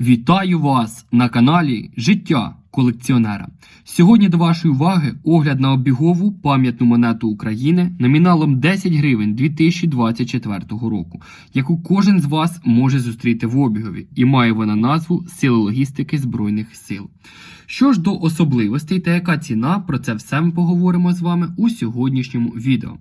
Вітаю вас на каналі Життя колекціонера. Сьогодні до вашої уваги огляд на обігову пам'ятну монету України номіналом 10 гривень 2024 року, яку кожен з вас може зустріти в обігові, і має вона назву Сили логістики Збройних сил. Що ж до особливостей та яка ціна, про це все ми поговоримо з вами у сьогоднішньому відео.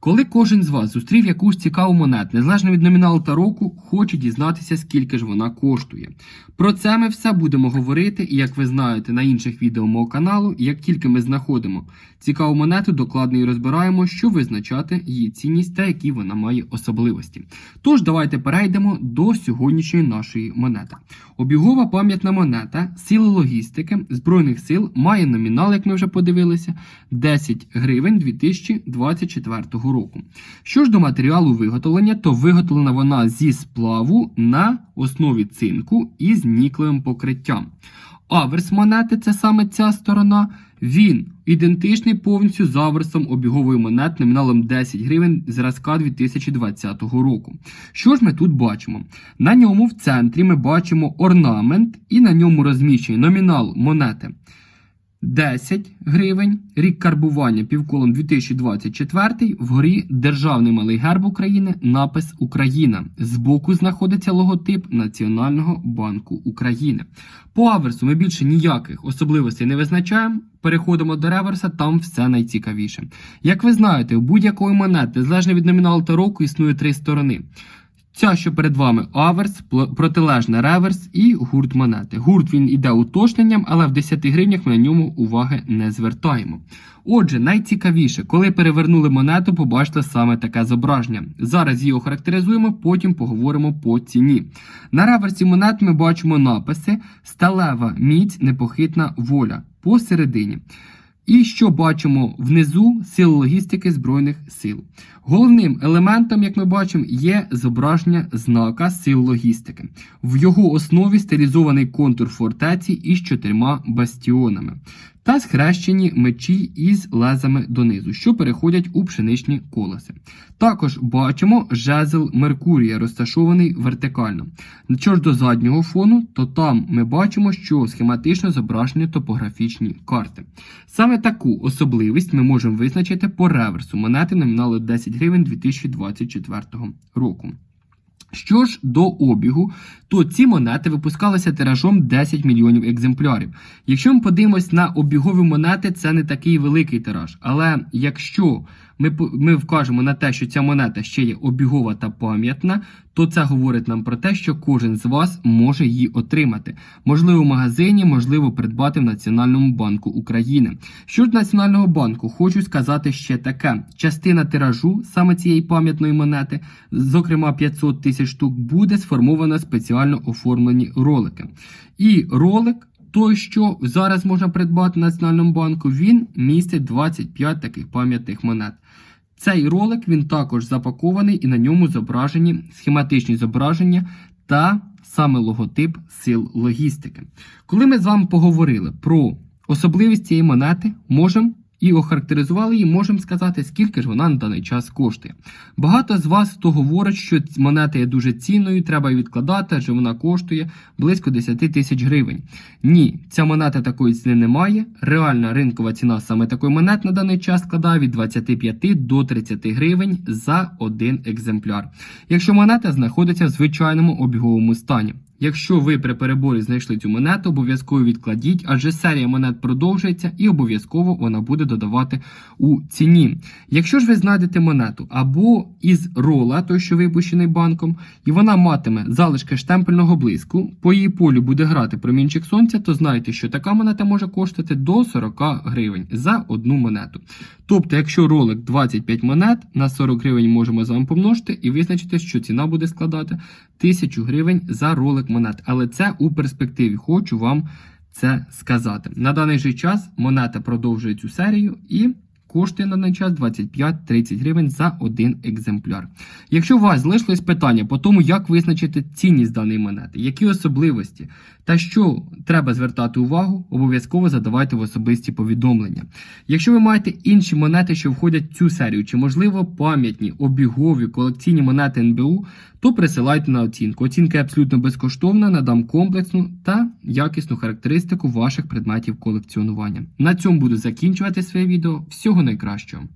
Коли кожен з вас зустрів якусь цікаву монету, незалежно від номіналу та року, хоче дізнатися, скільки ж вона коштує. Про це ми все будемо говорити, і як ви знаєте, на інших відео мого каналу, як тільки ми знаходимо цікаву монету, докладно її розбираємо, що визначати її цінність та які вона має особливості. Тож давайте перейдемо до сьогоднішньої нашої монети. Обігова пам'ятна монета сили логістики Збройних сил має номінал, як ми вже подивилися, 10 гривень 2024 року. Що ж до матеріалу виготовлення, то виготовлена вона зі сплаву на основі цинку із ніклевим покриттям. Аверс монети це саме ця сторона. Він ідентичний повністю з аверсом обігової монети номіналом 10 гривень зразка 2020 року. Що ж ми тут бачимо? На ньому в центрі ми бачимо орнамент, і на ньому розміщений номінал монети 10 гривень, рік карбування півколом 2024, вгорі Державний малий герб України, напис Україна. Збоку знаходиться логотип Національного банку України. По аверсу ми більше ніяких особливостей не визначаємо. Переходимо до реверса, там все найцікавіше. Як ви знаєте, у будь-якої монети, залежно від номіналу та року, існує три сторони. Ця, що перед вами аверс, протилежна реверс і гурт монети. Гурт він іде уточненням, але в 10 гривнях ми на ньому уваги не звертаємо. Отже, найцікавіше, коли перевернули монету, побачите саме таке зображення. Зараз її охарактеризуємо, потім поговоримо по ціні. На реверсі монет ми бачимо написи Сталева міць, непохитна воля посередині. І що бачимо внизу сил логістики Збройних сил. Головним елементом, як ми бачимо, є зображення знака сил логістики. В його основі стилізований контур фортеці із чотирма бастіонами та схрещені мечі із лезами донизу, що переходять у пшеничні колеси. Також бачимо жезл Меркурія, розташований вертикально. Що ж до заднього фону, то там ми бачимо, що схематично зображені топографічні карти. Саме таку особливість ми можемо визначити по реверсу монети номіналу 10 гривень 2024 року. Що ж до обігу, то ці монети випускалися тиражом 10 мільйонів екземплярів. Якщо ми подивимось на обігові монети, це не такий великий тираж. Але якщо ми, ми вкажемо на те, що ця монета ще є обігова та пам'ятна, то це говорить нам про те, що кожен з вас може її отримати. Можливо, в магазині, можливо, придбати в Національному банку України. Що ж Національного банку, хочу сказати ще таке: частина тиражу саме цієї пам'ятної монети, зокрема 500 тисяч штук, буде сформовано спеціально оформлені ролики. І ролик. Той, що зараз можна придбати в Національному банку, він містить 25 таких пам'ятних монет. Цей ролик він також запакований і на ньому зображені схематичні зображення та саме логотип сил логістики. Коли ми з вами поговорили про особливість цієї монети, можемо і охарактеризували її, можемо сказати, скільки ж вона на даний час коштує. Багато з вас хто говорить, що монета є дуже цінною, треба її відкладати, адже вона коштує близько 10 тисяч гривень. Ні, ця монета такої ціни не має. Реальна ринкова ціна саме такої монет на даний час складає від 25 до 30 гривень за один екземпляр. Якщо монета знаходиться в звичайному обіговому стані. Якщо ви при переборі знайшли цю монету, обов'язково відкладіть, адже серія монет продовжується і обов'язково вона буде додавати у ціні. Якщо ж ви знайдете монету або із рола, той, що випущений банком, і вона матиме залишки штемпельного блиску, по її полю буде грати промінчик сонця, то знайте, що така монета може коштувати до 40 гривень за одну монету. Тобто, якщо ролик 25 монет, на 40 гривень можемо з вами помножити і визначити, що ціна буде складати 1000 гривень за ролик монет. Але це у перспективі. Хочу вам це сказати. На даний же час монета продовжує цю серію і коштує на даний час 25-30 гривень за один екземпляр. Якщо у вас залишились питання по тому, як визначити цінність даної монети, які особливості та що треба звертати увагу, обов'язково задавайте в особисті повідомлення. Якщо ви маєте інші монети, що входять в цю серію, чи можливо пам'ятні, обігові, колекційні монети НБУ, то присилайте на оцінку. Оцінка абсолютно безкоштовна, надам комплексну та якісну характеристику ваших предметів колекціонування. На цьому буду закінчувати своє відео. Всього найкращого.